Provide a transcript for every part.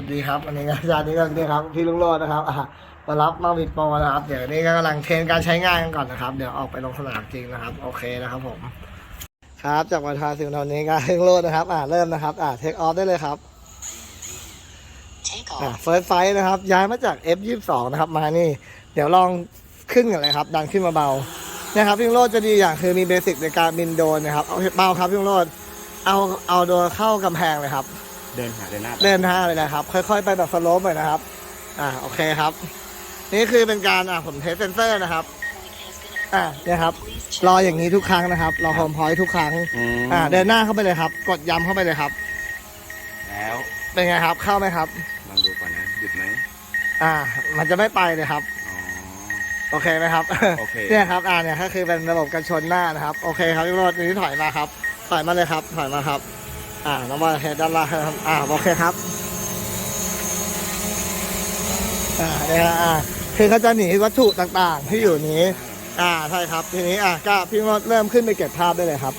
สวัสดีครับวันนี้อาจารย์นี่ก็นี่ครับพี่ลุงโรจน์นะครับอะมารับมาวิดโปรนะครับ เดี๋ยวนี้ก็กำลังเทรนการใช้งานกันก่อนนะครับ เดี๋ยวออกไปลงสนามจริงนะครับ โอเคนะครับผม ครับจากวันทาสิวเท่านี้ก็พี่ลุงโรจน์นะครับ อ่าเริ่มนะครับ อ่าเทคออฟได้เลยครับ Take อ่า off. เฟิร์สไฟนะครับ ย้ายมาจาก F22 นะครับ มานี่ เดี๋ยวลองขึ้นกันเลยครับ ดันขึ้นมาเบานะครับพี่ลุงโรจน์จะดีอย่างคือมีเบสิกในการบินโดรนนะครับเอาเบาครับพี่ลุงโรจน์เอาเอาโดรนเข้ากำแพงเลยครับ เดินหาเดินหน้าเล่นห้าเลยนะครับ ค่อยๆ ไปแบบสโลปหน่อยนะครับ อ่าโอเคครับ นี่คือเป็นการอ่าผมเทสเซนเซอร์นะครับ อ่าเนี่ยครับ รออย่างนี้ทุกครั้งนะครับ รอโฮมพอยทุกครั้ง มอ่าเดินหน้าเข้าไปเลยครับ กดย้ำเข้าไปเลยครับ แล้วเป็นไงครับ เข้าไหมครับ ลองดูก่อนนะหยุดไหมอ่า มันจะไม่ไปเลยครับ อ๋อ โอเคไหมครับ โอเค เนี่ยครับ อ่าเนี่ยก็คือเป็นระบบกันชนหน้านะครับ โอเคครับพี่โรดนี้ถอยมาครับ ถอยมาเลยครับ ถอยมาครับ อ่าน้องบอลเฮดด้านล่างครับอ่าโอเคครับ อ่าเนี่ยฮะอ่าคือเขาจะหนีวัตถุต่างๆ ที่อยู่นี้ อ่าใช่ครับ ทีนี้อ่าก็พี่โรดเริ่มขึ้นไปเก็บภาพได้เลยครับ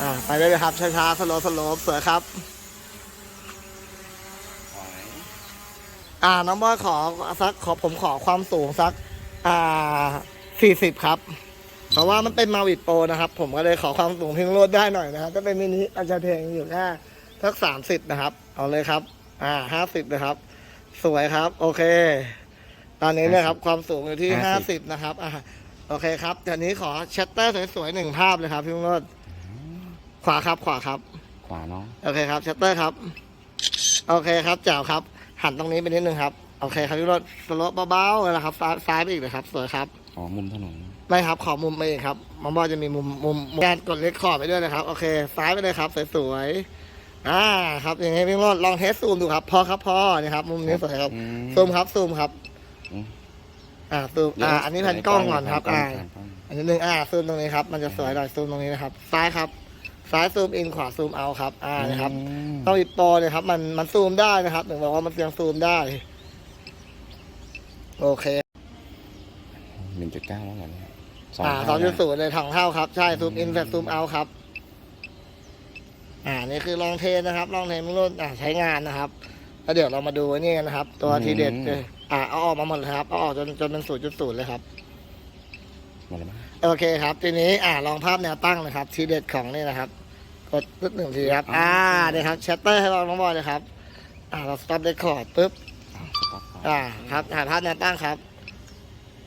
อ่า ไปได้เลยครับช้าๆสโลสโลเสือครับอยอ่าน้องบอยขอสักขอผมขอความสูงสัก อ่าสี่สิบครับ เพราะว่ามันเป็นมาวิดโปรนะครับ ผมก็เลยขอความสูงเพียงโลดได้หน่อยนะครับก็เป็นมินิอาจจะเทงอยู่แค่สักสามสิบนะครับ เอาเลยครับ อ่าห้าสิบนะครับ สวยครับ โอเค ตอนนี้เนะครับ ความสูงอยู่ที่ห้าสิบนะครับ อ่าโอเคครับเดี๋ยวนี้ขอชัตเตอร์สวยๆหนึ่งภาพเลยครับพี่ลุงโรดขวาครับ ขวาครับ ขวาเนาะโอเคครับชัตเตอร์ครับ โอเคครับแจ๋วครับ หันตรงนี้ไปนิดนึงครับ โอเคครับพี่รถสโลปเบาๆเลยนะครับซ้ายซ้ายไปอีกเลยครับสวยครับอ๋อมุมถนนไม่ครับขอมุมไปอีกครับมอมบอจะมีมุมมุมมุมการกดเลคคอร์ดไปด้วยนะครับ โอเค ซ้ายไปเลยครับสวยๆอ่าครับอย่างนี้พี่รถลองเทสซูมดูครับ พอครับพอนี่ครับ มุมนี้สวยครับอืมซูมครับซูมครับอืมอ่าซูมอ่า อันนี้แผ่นกล้องก่อนครับแผ่อ่านกล้องแผ่นกล้องอันนี้หนึ่งอ่าซูมตรงนี้ครับ มันจะสวยหน่อยซูมตรงนี้นะครับ ซ้ายครับ ซ้ายซูมอินขวาซูมเอาครับ อ่านะครับอืมต้องอิดโปรเนี่ยครับ มันมันซูมได้นะครับถึงบอกว่ามันยังซูมได้ โอเคหนึ่งจุดเก้าแล้วกันเนี่ยอ่าสองจุดศูนย์เลยถังเท่าครับ ใช่ ซูมอินเสร็จซูมเอาครับ อ่า นี่คือลองเทสนะครับ ลองเทสรุ่นอ่าใช้งานนะครับแล้วเดี๋ยวเรามาดูนี่กันนะครับ ตัวทีเด็ดเลยอ่าเอาออกมาหมดเลยครับ เอาออกจนจนเป็นศูนย์จุดศูนย์เลยครับ หมดแล้วมั้ยโอเคครับ ทีนี้อ่าลองภาพแนวตั้งนะครับ ทีเด็ดของนี่นะครับ กดปึ๊บหนึ่งทีครับ อ่าเนี่ยครับ ชัตเตอร์ให้เราน้องบอยเลยครับ อ่าเราสต็อปเรคคอร์ดปึ๊บอ่าสต็อปก่ อนอ่าครับถ่ายภาพแนวตั้งครับ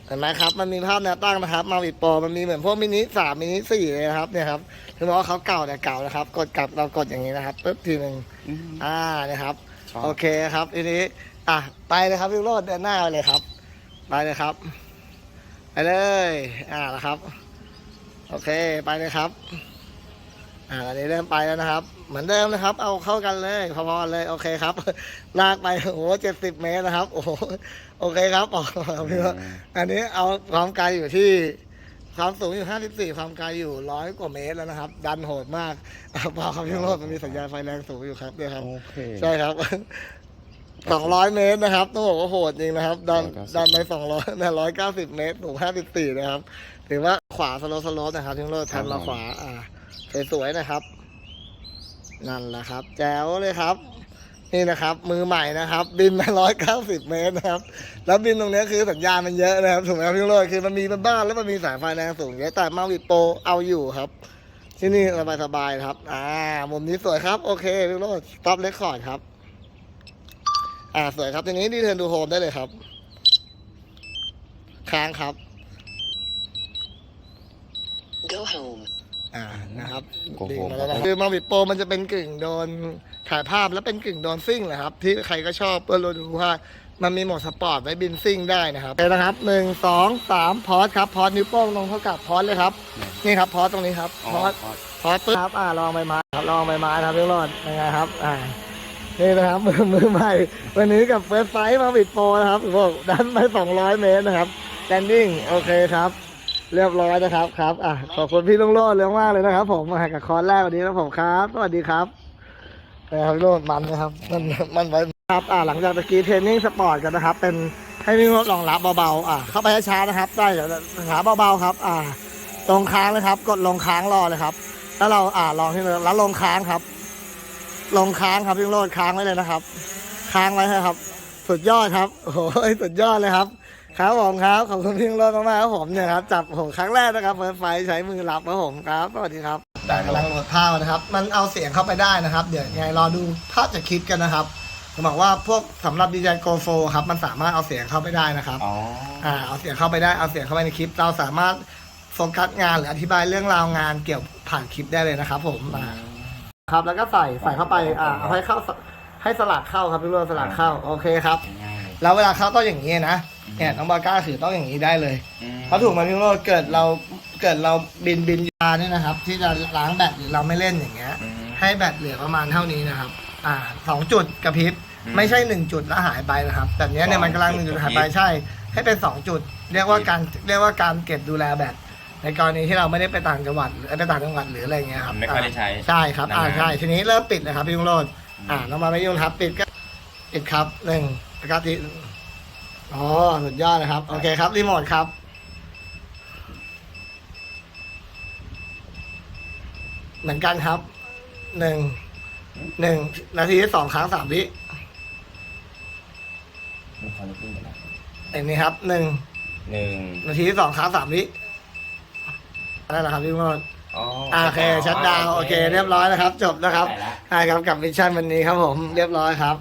เห็นไหมครับ มันมีภาพแนวตั้งนะครับ มาวิดโปรมันมีเหมือนพวกมินิสามมินิสี่เลยนะครับเนี่ยครับถึงบอกว่าเขาเก่าแต่เก่านะครับ กดกลับเรากดอย่างนี้นะครับปึ๊บทีหนึ่งอืมอ่าเนี่ยครับชอบโอเคครับทีนี้ อะไปเลยครับพี่โรดเดินหน้าไปเลยครับไปเลยครับ ไปเลย อ่านะครับ โอเค ไปเลยครับ อ่าตอนนี้เริ่มไปแล้วนะครับ เหมือนเดิมนะครับ เอาเข้ากันเลยพอๆเลยโอเคครับ ลากไปโอ้โหเจ็ดสิบเมตรนะครับ โอ้โหโอเคครับออกมาพี่ว่าอันนี้เอาความไกลอยู่ที่ความสูงอยู่ 54 ความไกลอยู่ร้อยกว่าเมตรแล้วนะครับ ดันโหดมากอ่าเปล่าครับพี่โรดมันมีสัญญาณไฟแรงสูงอยู่ครับเนี่ยครับ โอเค ใช่ครับ 200 เมตรนะครับ ต้องบอกว่าโหดจริงนะครับ ดัน190ดันไป 200นะ190 เมตร สูง 54 นะครับ ถือว่าขวาสโลสโลนะครับที่โรดทันมาขวา อ่าสวยๆนะครับ นั่นแหละครับ แจ๋วเลยครับ นี่นะครับ มือใหม่นะครับ บินมา190เมตรนะครับ แล้วบินตรงนี้คือสัญญาณมันเยอะนะครับถูกไหมครับพี่โรดคือมันมีบ้านแล้วมันมีสายไฟแรงสูงเยอะแต่มาวิโปเอาอยู่ครับ ที่นี่สบายๆครับ อ่า มุมนี้สวยครับ โอเคพี่โรดต็อปเรคคอร์ดครับ อ่าสวยครับทีนี้ดีเทิร์นดูโฮมได้เลยครับ ค้างครับ Go home. อ่านะครับโกโก้ดีมาแล้วนะครับคือมาวิดโปรมันจะเป็นกึ่งโดนถ่ายภาพแล้วเป็นกึ่งโดนซิ่งแหละครับ ที่ใครก็ชอบเพื่อเราดูว่า มันมีโหมดสปอร์ตไว้บินซิ่งได้นะครับโอเคนะครับหนึ่งสองสามพอสครับ พอสนิ้วโป้งลงเท่ากับพอสเลยครับ นี่ครับพอสตรงนี้ครับอ๋อพอสอ๋อพอปึ๊บครับอ่าลองใบไม้ครับลองใบไม้ครับพี่รอดยังไงครับ อ่านี่นะครับ มือมือใหม่ วันนี้กับเฟิร์สไฟมาบิดโปรนะครับบอกดันไป 200 เมตรนะครับแลนดิ้งโอเคครับ เรียบร้อยนะครับครับอะขอบคุณพี่ลุงโลดเรื่องมากเลยนะครับ ผมมากับคอร์สแรกวันนี้นะผมครับสวัสดีครับนะครับพี่โลดมันนะครับ มันมันไว้ครับอ่าหลังจากตะกี้เทรนนิ่งสปอร์ตกันนะครับ เป็นให้พี่โลดลองรับเบาๆอ่าเข้าไปช้าๆนะครับ ได้เดี๋ยวหาเบาๆครับ อ่าลงค้างเลยครับ กดลงค้างรอเลยครับ แล้วเราอ่าลองที่เลยแล้วลงค้างครับ ลงค้างครับพี่โรดค้างไว้เลยนะครับ ค้างไว้นะครับ สุดยอดครับโอ้โหสุดยอดเลยครับ ครับผมครับขอบคุณพี่ลุงโรดมากๆครับผมเนี่ยครับจับโอ้โหครั้งแรกนะครับเปิดไฟใช้มือรับครับผมครับสวัสดีครับแต่กำลังโหลดภาพนะครับ มันเอาเสียงเข้าไปได้นะครับ เดี๋ยวยังไงรอดูภาพจากคลิปกันนะครับผมบอกว่าพวกสำหรับดีเจโกโฟครับมันสามารถเอาเสียงเข้าไปได้นะครับอ๋ออ่าเอาเสียงเข้าไปได้เอาเสียงเข้าไปในคลิป เราสามารถโฟกัสงานหรืออธิบายเรื่องราวงานเกี่ยวผ่านคลิปได้เลยนะครับ ผมอ่าครับแล้วก็ใส่ใส่เข้าไปอ่าเอาให้เข้าให้สลักเข้าครับพี่โรดสลักเข้าโอเคครับ ง่าย แล้วเวลาเข้าต้องอย่างนี้นะเนี่ยน้องบาก้าถือต้องอย่างนี้ได้เลยๆอืมเพราะถูกไหมพี่โรดเกิดเราเกิดเราบินบินยาเนี่ยนะครับ ที่จะล้างแบตหรือเราไม่เล่นอย่างเงี้ยอืมให้แบตเหลือประมาณเท่านี้นะครับ อ่าสองจุดกระพริบอืมไม่ใช่หนึ่งจุดแล้วหายไปนะครับแบบเนี้ยเนี่ยมันกำลังหนึ่งจุดหายไปใช่ ให้เป็นสองจุด เรียกว่าการเรียกว่าการเก็บดูแลแบตในกรณีที่เราไม่ได้ไปต่างจังหวัดหรือไปต่างจังหวัดหรืออะไรเงี้ยครับไม่ค่อยได้ใช้อ่าใช่ครับอ่านานๆใช่ทีนี้เริ่มปิดเลยครับพี่ลุงโรดอ่าน้องมาไม่ยุ่งครับ ปิดก็ปิดครับหนึ่ง แล้วก็ทีอ๋อ สุดยอดเลยครับ โอเคครับ รีโมทครับ เหมือนกันครับ หนึ่ง หนึ่ง นาทีสองครั้งสามวิไม่ค่อยได้ขึ้นกันนะเห็นไหมครับ หนึ่ง หนึ่งนาทีสองครั้งสามวินั่นแหละครับพี่มดอ๋ออ่าโอเค ชัดดาวน์โอเค เรียบร้อยนะครับ จบนะครับ ได้ละ ใช่ครับกับมิชชั่นวันนี้ครับผม เรียบร้อยครับ